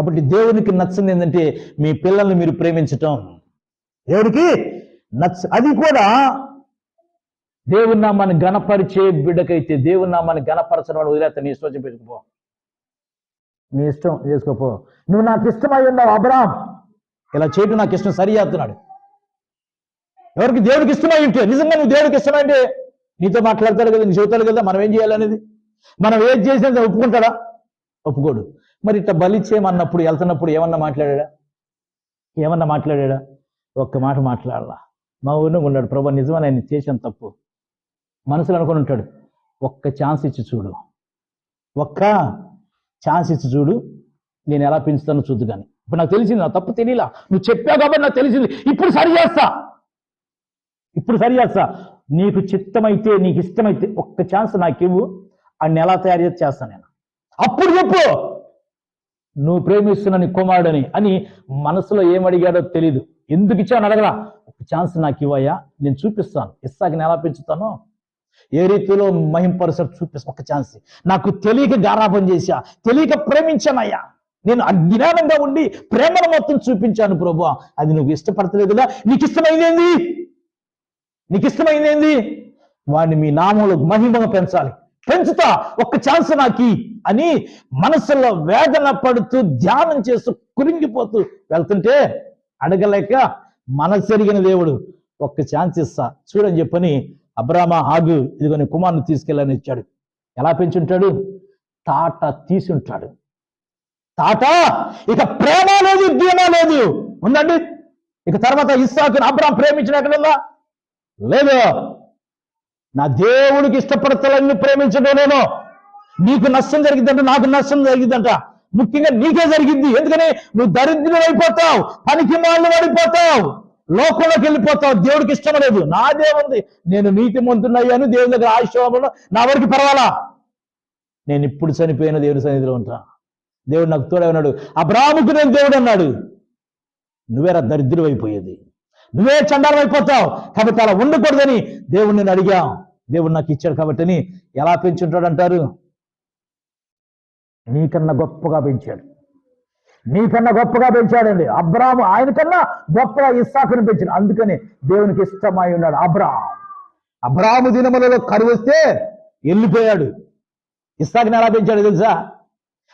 కాబట్టి దేవునికి నచ్చింది ఏంటంటే మీ పిల్లల్ని మీరు ప్రేమించటం. దేవునికి నచ్చ అది కూడా దేవుని నామాన్ని గణపరిచే బిడ్డకైతే దేవుని నామాన్ని గణపరచడం వాడు వదిలేస్తా నీ ఇష్టం పెట్టుకుపో నీ ఇష్టం చేసుకోపో నువ్వు నాకు ఇష్టమై ఉన్నావు అబ్రామ్ ఇలా చేయటం నాకు ఇష్టం సరి చేస్తున్నాడు. ఎవరికి దేవుడికి ఇష్టమై ఉంటే నిజంగా నువ్వు దేవుడికి ఇష్టమైంటే నీతో మాట్లాడతాడు కదా నీ చెబుతాడు కదా మనం ఏం చేయాలనేది? మనం ఏది చేసినా ఒప్పుకుంటాడా? ఒప్పుకోడు. మరి ఇట్లా బలిచ్చేయమన్నప్పుడు వెళ్తున్నప్పుడు ఏమన్నా మాట్లాడా ఏమన్నా మాట్లాడా ఒక్క మాట మాట్లాడాలా. మా ఊరిలో ఉన్నాడు. ప్రభా నిజమే నేను చేశాను తప్పు? మనసులో అనుకుని ఉంటాడు. ఒక్క ఛాన్స్ ఇచ్చి చూడు. ఒక్క ఛాన్స్ ఇచ్చి చూడు. నేను ఎలా పెంచుతానో చూద్దు కానీ ఇప్పుడు నాకు తెలిసింది నా తప్పు తెలియలా. నువ్వు చెప్పావు కాబట్టి నాకు తెలిసింది. ఇప్పుడు సరి చేస్తా. ఇప్పుడు సరి చేస్తా. నీకు చిత్తమైతే నీకు ఇష్టమైతే ఒక్క ఛాన్స్ నాకు ఇవ్వు. అన్ని ఎలా తయారు చేసి చేస్తాను నేను. అప్పుడు చెప్పు. నువ్వు ప్రేమిస్తున్న నీ కుమారుడని అని మనసులో ఏమడిగాడో తెలీదు. ఎందుకు ఇచ్చావు అడగరా? ఒక ఛాన్స్ నాకు ఇవ్వయా నేను చూపిస్తాను. ఇస్తాక నేను ఎలా పెంచుతానో? ఏ రీతిలో మహింపరుసరు చూపిస్తాను ఒక ఛాన్స్ నాకు తెలియక గారాపం చేశా తెలియక ప్రేమించానయ్యా. నేను అజ్ఞానంగా ఉండి ప్రేమను మొత్తం చూపించాను ప్రభు అది నువ్వు ఇష్టపడతలేదుగా? నీకు ఇష్టమైందేంది నీకు ఇష్టమైందేంది వాడిని మీ నామంలో మహిమను పెంచాలి. పెంచుతా ఒక్క ఛాన్స్ నాకి అని మనసులో వేదన పడుతూ ధ్యానం చేస్తూ కురింగిపోతూ వెళ్తుంటే అడగలేక మనసెరిగిన దేవుడు ఒక్క ఛాన్స్ ఇస్తా. చూడని చెప్పని అబ్రామ ఆగు ఇదిగోని కుమారుని తీసుకెళ్ళని ఇచ్చాడు. ఎలా పెంచుంటాడు? తాట తీసుంటాడు. తాట! ఇక ప్రేమ లేదు ధీమా లేదు. ఉందండి? ఇక తర్వాత ఇస్సాకుని అబ్రాం ప్రేమించినట్లుందా లేదు. నా దేవుడికి ఇష్టపడతలన్నీ ప్రేమించడం నేను. నీకు నష్టం జరిగిందంట నాకు నష్టం జరిగిందంట. ముఖ్యంగా నీకే జరిగింది. ఎందుకని? నువ్వు దరిద్రుడు అయిపోతావు పనికి మాళ్ళు పడిపోతావు లోకంలోకి వెళ్ళిపోతావు. దేవుడికి ఇష్టం లేదు. నాదేముంది నేను నీతి మంతున్నయ్యాను దేవుని దగ్గర ఆశ్రమంలో నా వరకు పర్వాలా? నేను ఇప్పుడు చనిపోయిన దేవుడి సన్నిధిలో ఉంటా. దేవుడు నాకు తోడే ఉన్నాడు. అబ్రాహ్ముకు నేను దేవుడు అన్నాడు. నువ్వేరా దరిద్రం అయిపోయేది? నువ్వే చండాలం అయిపోతావు కాబట్టి అలా ఉండకూడదని దేవుణ్ణి నేను అడిగాం. దేవుడు నాకు ఇచ్చాడు కాబట్టి అని ఎలా పెంచుంటాడు అంటారు? నీకన్నా గొప్పగా పెంచాడు. నీకన్నా గొప్పగా పెంచాడండి. అబ్రాము ఆయన కన్నా గొప్పగా ఇస్సాకుని పెంచాడు. అందుకని దేవునికి ఇష్టమై ఉన్నాడు అబ్రామ్. అబ్రాము దినములలో కరువు వస్తే వెళ్ళిపోయాడు. ఇస్సాకుని ఎలా పెంచాడు తెలుసా?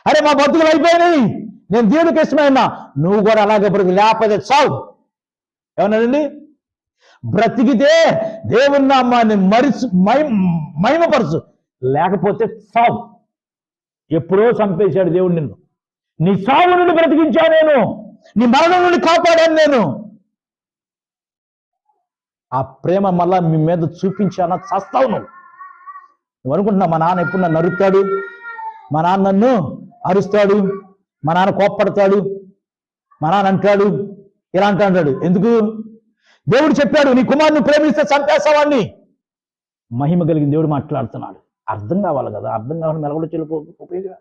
అరే మా బతుకులు అయిపోయినాయి. నేను దేవునికి ఇష్టమైనా నువ్వు కూడా అలాగే బ్రతుకు. లేకపోతే చావు. ఏమన్నాడండి బ్రతికితే దేవుని నామాన్ని మరిచు మై మహిమపరచు లేకపోతే సావు. ఎప్పుడో చంపేశాడు దేవుడు నిన్ను. నీ సావు నుండి బ్రతికించా నేను. నీ మరణం నుండి కాపాడాను నేను. ఆ ప్రేమ మళ్ళా మీ మీద చూపించానా? చస్తావు నువ్వు. నువ్వు అనుకుంటున్నా మా నాన్న ఎప్పుడు నన్ను నరుకుతాడు మా నాన్న నన్ను అరుస్తాడు? మా నాన్న కోప్పడతాడు? మా నాన్న అంటాడు? ఇలా అంటా అంటాడు. ఎందుకు? దేవుడు చెప్పాడు నీ కుమారుని ప్రేమిస్తే చంపేస్తావాడిని. మహిమ కలిగిన దేవుడు మాట్లాడుతున్నాడు. అర్థం కావాలి కదా. అర్థం కావాలి మెలగడ చెల్లిపో ఉపయోగం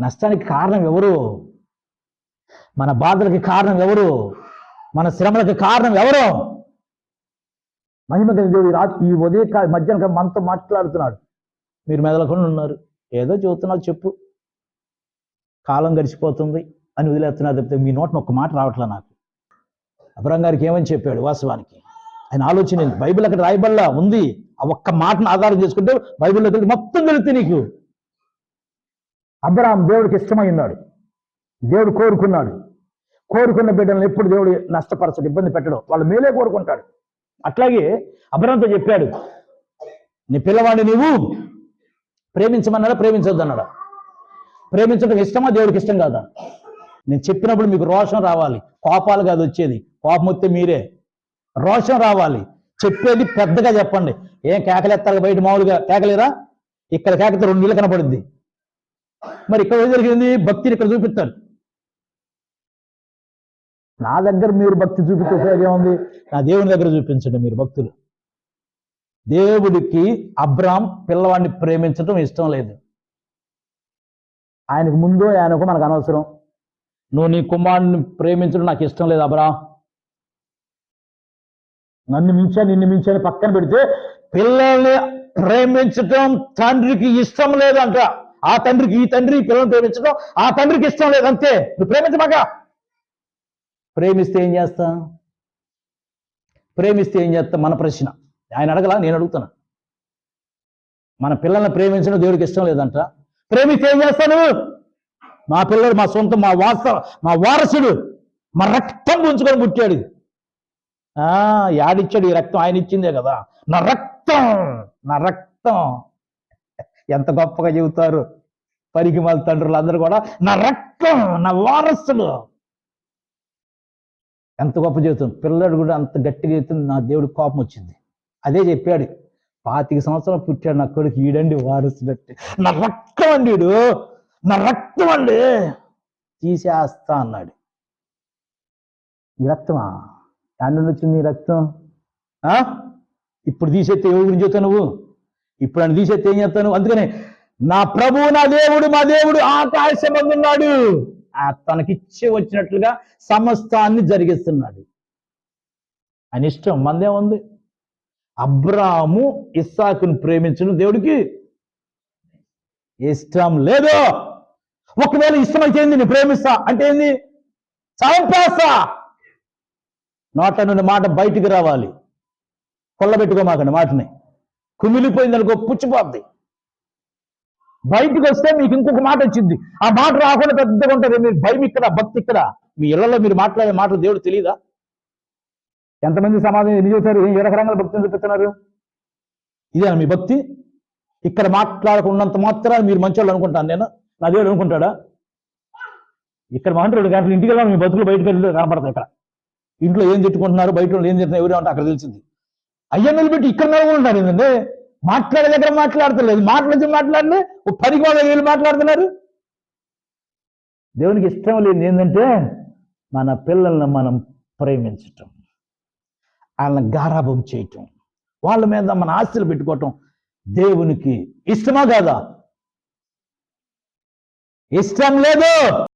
నష్టానికి కారణం ఎవరు? మన బాధలకి కారణం ఎవరు? మన శ్రమలకి కారణం ఎవరు? మహిమ కలిగిన దేవుడు ఈ రాత్రి ఈ ఉదయ మధ్యాహ్నం మనతో మాట్లాడుతున్నాడు. మీరు మెదలకుండా ఉన్నారు. ఏదో చెబుతున్నావు చెప్పు. కాలం గడిచిపోతుంది. అని వదిలేస్తున్నారు తప్పితే మీ నోట్ని ఒక్క మాట రావట్లే నాకు? అబ్రహం గారికి ఏమని చెప్పాడు వాస్తవానికి? ఆయన ఆలోచన బైబిల్ అక్కడ రాయబల్లా ఉంది. ఆ ఒక్క మాటను ఆధారం చేసుకుంటే బైబిల్లో తెలిసి మొత్తం తెలుస్తుంది నీకు. అబ్రహాం దేవుడికి ఇష్టమై ఉన్నాడు. దేవుడు కోరుకున్నాడు. కోరుకున్న బిడ్డలను ఎప్పుడు దేవుడు నష్టపరచడు ఇబ్బంది పెట్టడు. వాళ్ళు మేలే కోరుకుంటాడు అట్లాగే అబ్రహాంతో చెప్పాడు నీ పిల్లవాడిని నీవు ప్రేమించమన్నాడా? ప్రేమించొద్దన్నాడా? ప్రేమించడం ఇష్టమా? దేవుడికి ఇష్టం కాదా? నేను చెప్పినప్పుడు మీకు రోషం రావాలి. కోపాలు కాదు వచ్చేది. కోపం వస్తే మీరే. రోషం రావాలి. చెప్పేది పెద్దగా చెప్పండి. ఏం కేకలేస్తారు బయట మామూలుగా? కేకలేరా? ఇక్కడ కేకతే రెండు నీళ్ళు కనపడింది. మరి ఇక్కడ ఏం జరిగింది? భక్తిని ఇక్కడ చూపిస్తాను నా దగ్గర మీరు భక్తి చూపిస్తే ఉపయోగం ఉంది నా దేవుని దగ్గర చూపించండి మీరు భక్తులు. దేవుడికి అబ్రామ్ పిల్లవాడిని ప్రేమించడం ఇష్టం లేదు. ఆయనకు ముందు ఆయనకు మనకు అనవసరం. నువ్వు నీ కుమారుని ప్రేమించడం నాకు ఇష్టం లేదు అబరా. నన్ను మించా నిన్ను మించా పక్కన పెడితే పిల్లల్ని ప్రేమించటం తండ్రికి ఇష్టం లేదంట. ఆ తండ్రికి ఈ తండ్రి పిల్లల్ని ప్రేమించడం ఆ తండ్రికి ఇష్టం లేదు అంతే. నువ్వు ప్రేమించమాక ప్రేమిస్తే ఏం చేస్తా? ప్రేమిస్తే ఏం చేస్తా? మన ప్రశ్న. ఆయన అడగలా? నేను అడుగుతాను మన పిల్లల్ని ప్రేమించడం దేవుడికి ఇష్టం లేదంట. ప్రేమిస్తే ఏం చేస్తా నువ్వు? మా పిల్లడు మా సొంతం మా వాస మా వారసుడు మా రక్తం ఉంచుకొని పుట్టాడు. ఆ యాడిచ్చాడు ఈ రక్తం? ఆయన ఇచ్చిందే కదా. నా రక్తం నా రక్తం. ఎంత గొప్పగా చెబుతారు. పరికి మళ్ళీ తండ్రులు అందరూ కూడా నా రక్తం నా వారసుడు. ఎంత గొప్ప చెబుతుంది పిల్లడు కూడా అంత గట్టిగా చెబుతుంది నా దేవుడికి కోపం వచ్చింది. అదే చెప్పాడు. పాతిక సంవత్సరం పుట్టాడు నా కొడుకు ఈడండి వారసుడు నా రక్తం అండి నా రక్తం అండి. తీసేస్తా అన్నాడు. ఈ రక్తమా? ఎక్కడి నుండి వచ్చింది ఈ రక్తం? ఆ? ఇప్పుడు తీసేస్తే ఎవరి గురించి చెప్తావు నువ్వు? ఇప్పుడు అని తీసేస్తే ఏం చేస్తాను అందుకనే నా ప్రభు నా దేవుడు మా దేవుడు ఆకాశం ఉన్నాడు ఆ వచ్చినట్లుగా సమస్తాన్ని జరిగిస్తున్నాడు. అని ఇష్టం మందే ఉంది. అబ్రాము ఇస్సాకును ప్రేమించడం దేవుడికి ఇష్టం లేదు. ఒకవేళ ఇష్టమైతే ఏంది? నేను ప్రేమిస్తా. అంటే ఏంది? చంపేస్తా. నోట నుండి మాట బయటికి రావాలి. కొల్లబెట్టుకోమాకండి మాటని. కుమిలిపోయింది అనుకో పుచ్చిపోద్ది. బయటికి వస్తే మీకు ఇంకొక మాట వచ్చింది. ఆ మాట రాకుండా పెద్దగా ఉంటుంది. మీరు భయం ఇక్కడ భక్తి ఇక్కడ. మీ ఇళ్ళలో మీరు మాట్లాడే మాటలు దేవుడు తెలియదా ఎంతమంది సమాధానం ఎన్ని చూశారు? ఏ రకరంగా భక్తిని చూపిస్తున్నారు ఇదే మీ భక్తి? ఇక్కడ మాట్లాడకున్నంత మాత్రాన్ని మీరు మంచోళ్ళు అనుకుంటాను నేను. నా దేవుడు అనుకుంటాడా ఇక్కడ మాట్లాడు గంటలు ఇంటికి వెళ్ళాలి మీ బతుకులు బయటకు వెళ్ళి కనపడతాయి ఇక్కడ. ఇంట్లో ఏం తిట్టుకుంటున్నారు బయట వాళ్ళు ఏం తింటున్నారు ఎవరు అంటే అక్కడ తెలిసింది. అయ్యా నిలబెట్టి ఇక్కడ నిలబడుతున్నారు ఏంటంటే మాట్లాడే దగ్గర మాట్లాడతలేదు. మాట్లాడి మాట్లాడలే ఓ పది వాళ్ళ వీళ్ళు మాట్లాడుతున్నారు. దేవునికి ఇష్టం లేదు ఏంటంటే మన పిల్లల్ని మనం ప్రేమించటం వాళ్ళని గారాభం చేయటం వాళ్ళ మీద మన ఆస్తులు పెట్టుకోవటం దేవునికి ఇష్టమా కాదా? ఇష్టం లేదు